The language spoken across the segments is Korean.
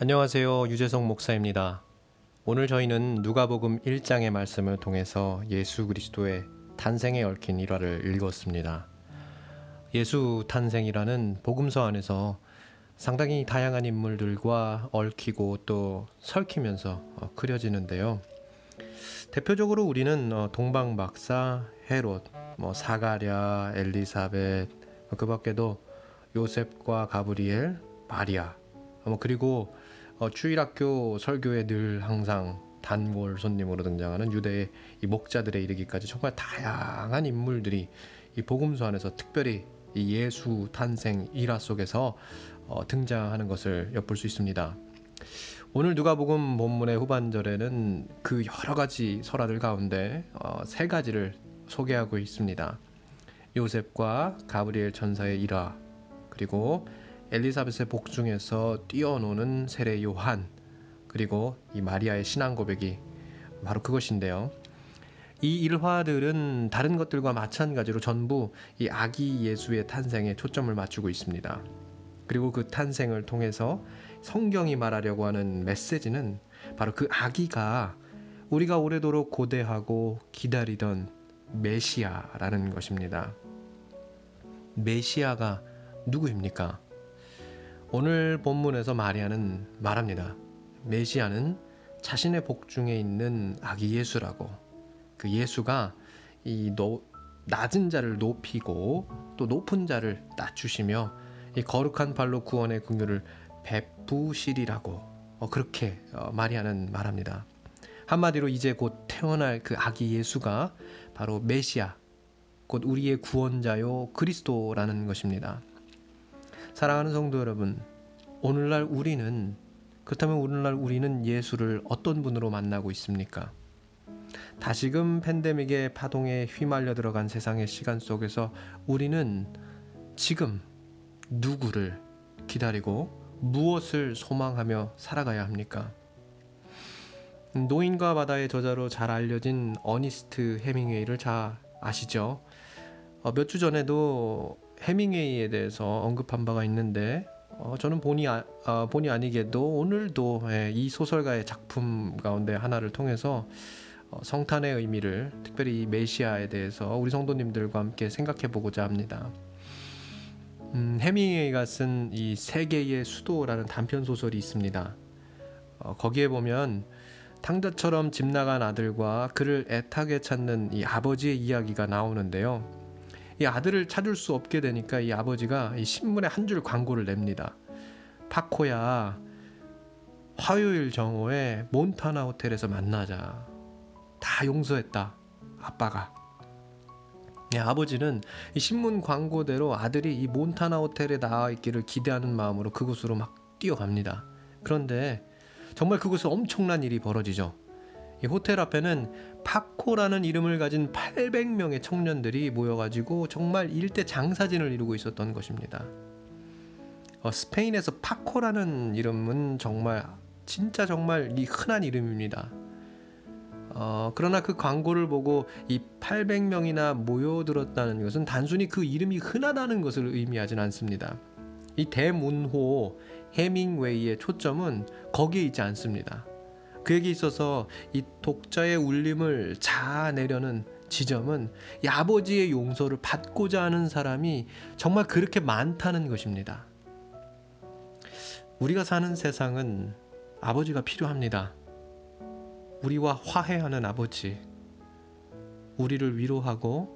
안녕하세요. 유재성 목사입니다. 오늘 저희는 누가복음 1장의 말씀을 통해서 예수 그리스도의 탄생에 얽힌 일화를 읽었습니다. 예수 탄생이라는 복음서 안에서 상당히 다양한 인물들과 얽히고 또 설키면서 어, 그려지는데요. 대표적으로 우리는 어, 동방 박사, 헤롯, 뭐 사가랴, 엘리사벳, 그 밖에도 요셉과 가브리엘, 마리아, 뭐 그리고 어, 주일학교 설교에 늘 항상 단골 손님으로 등장하는 유대의 이 목자들에 이르기까지 정말 다양한 인물들이 이 복음서 안에서 특별히 이 예수 탄생 일화 속에서 어, 등장하는 것을 엿볼 수 있습니다. 오늘 누가복음 본문의 후반절에는 그 여러 가지 설화들 가운데 어, 세 가지를 소개하고 있습니다. 요셉과 가브리엘 천사의 일화 그리고 엘리사벳의 복 중에서 뛰어노는 세례 요한 그리고 이 마리아의 신앙 고백이 바로 그것인데요. 이 일화들은 다른 것들과 마찬가지로 전부 이 아기 예수의 탄생에 초점을 맞추고 있습니다. 그리고 그 탄생을 통해서 성경이 말하려고 하는 메시지는 바로 그 아기가 우리가 오래도록 고대하고 기다리던 메시아라는 것입니다. 메시아가 누구입니까? 오늘 본문에서 마리아는 말합니다. 메시아는 자신의 복중에 있는 아기 예수라고 그 예수가 이 노, 낮은 자를 높이고 또 높은 자를 낮추시며 이 거룩한 발로 구원의 긍휼을 베푸시리라고 어, 그렇게 어, 마리아는 말합니다. 한마디로 이제 곧 태어날 그 아기 예수가 바로 메시아 곧 우리의 구원자요 그리스도라는 것입니다. 사랑하는 성도 여러분, 오늘날 우리는 그렇다면 오늘날 우리는 예수를 어떤 분으로 만나고 있습니까? 다시금 팬데믹의 파동에 휘말려 들어간 세상의 시간 속에서 우리는 지금 누구를 기다리고 무엇을 소망하며 살아가야 합니까? 노인과 바다의 저자로 잘 알려진 어니스트 해밍웨이를 잘 아시죠? 어, 몇주 전에도 해밍웨이에 대해서 언급한 바가 있는데 어, 저는 본의, 아, 어, 본의 아니게도 오늘도 예, 이 소설가의 작품 가운데 하나를 통해서 어, 성탄의 의미를 특별히 메시아에 대해서 우리 성도님들과 함께 생각해 보고자 합니다. 음, 해밍웨이가 쓴 이 세계의 수도라는 단편 소설이 있습니다. 어, 거기에 보면 탕자처럼 집 나간 아들과 그를 애타게 찾는 이 아버지의 이야기가 나오는데요. 이 아들을 찾을 수 없게 되니까 이 아버지가 이 신문에 한 줄 광고를 냅니다. 파코야 화요일 정오에 몬타나 호텔에서 만나자. 다 용서했다. 아빠가. 예, 아버지는 이 신문 광고대로 아들이 이 몬타나 호텔에 나와 있기를 기대하는 마음으로 그곳으로 막 뛰어갑니다. 그런데 정말 그곳에 엄청난 일이 벌어지죠. 이 호텔 앞에는 파코라는 이름을 가진 800명의 청년들이 모여가지고 정말 일대 장사진을 이루고 있었던 것입니다. 어, 스페인에서 파코라는 이름은 정말 진짜 정말 이 흔한 이름입니다. 어, 그러나 그 광고를 보고 이 800명이나 모여들었다는 것은 단순히 그 이름이 흔하다는 것을 의미하진 않습니다. 이 대문호 해밍웨이의 초점은 거기에 있지 않습니다. 그에게 있어서 이 독자의 울림을 자아내려는 지점은 이 아버지의 용서를 받고자 하는 사람이 정말 그렇게 많다는 것입니다. 우리가 사는 세상은 아버지가 필요합니다. 우리와 화해하는 아버지, 우리를 위로하고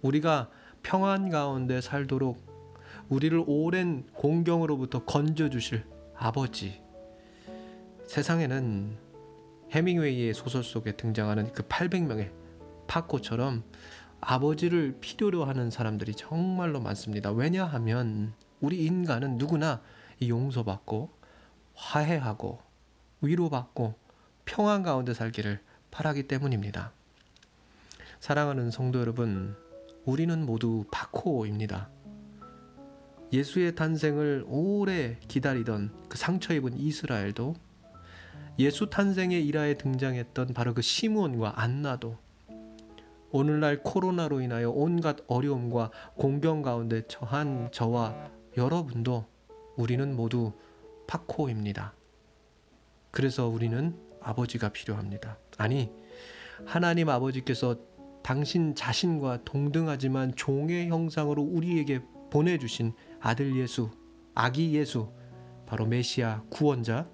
우리가 평안 가운데 살도록 우리를 오랜 공경으로부터 건져 주실 아버지. 세상에는 해밍웨이의 소설 속에 등장하는 그 800명의 파코처럼 아버지를 필요로 하는 사람들이 정말로 많습니다. 왜냐하면 우리 인간은 누구나 용서받고 화해하고 위로받고 평안 가운데 살기를 바라기 때문입니다. 사랑하는 성도 여러분, 우리는 모두 파코입니다. 예수의 탄생을 오래 기다리던 그 상처 입은 이스라엘도 예수 탄생의 일화에 등장했던 바로 그 시므온과 안나도 오늘날 코로나로 인하여 온갖 어려움과 공경 가운데 처한 저와 여러분도 우리는 모두 파코입니다. 그래서 우리는 아버지가 필요합니다. 아니, 하나님 아버지께서 당신 자신과 동등하지만 종의 형상으로 우리에게 보내주신 아들 예수, 아기 예수, 바로 메시아 구원자,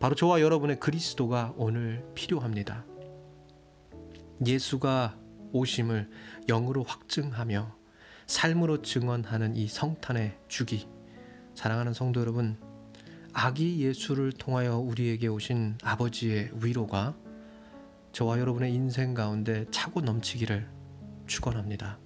바로 저와 여러분의 그리스도가 오늘 필요합니다. 예수가 오심을 영으로 확증하며 삶으로 증언하는 이 성탄의 주기. 사랑하는 성도 여러분, 아기 예수를 통하여 우리에게 오신 아버지의 위로가 저와 여러분의 인생 가운데 차고 넘치기를 축원합니다.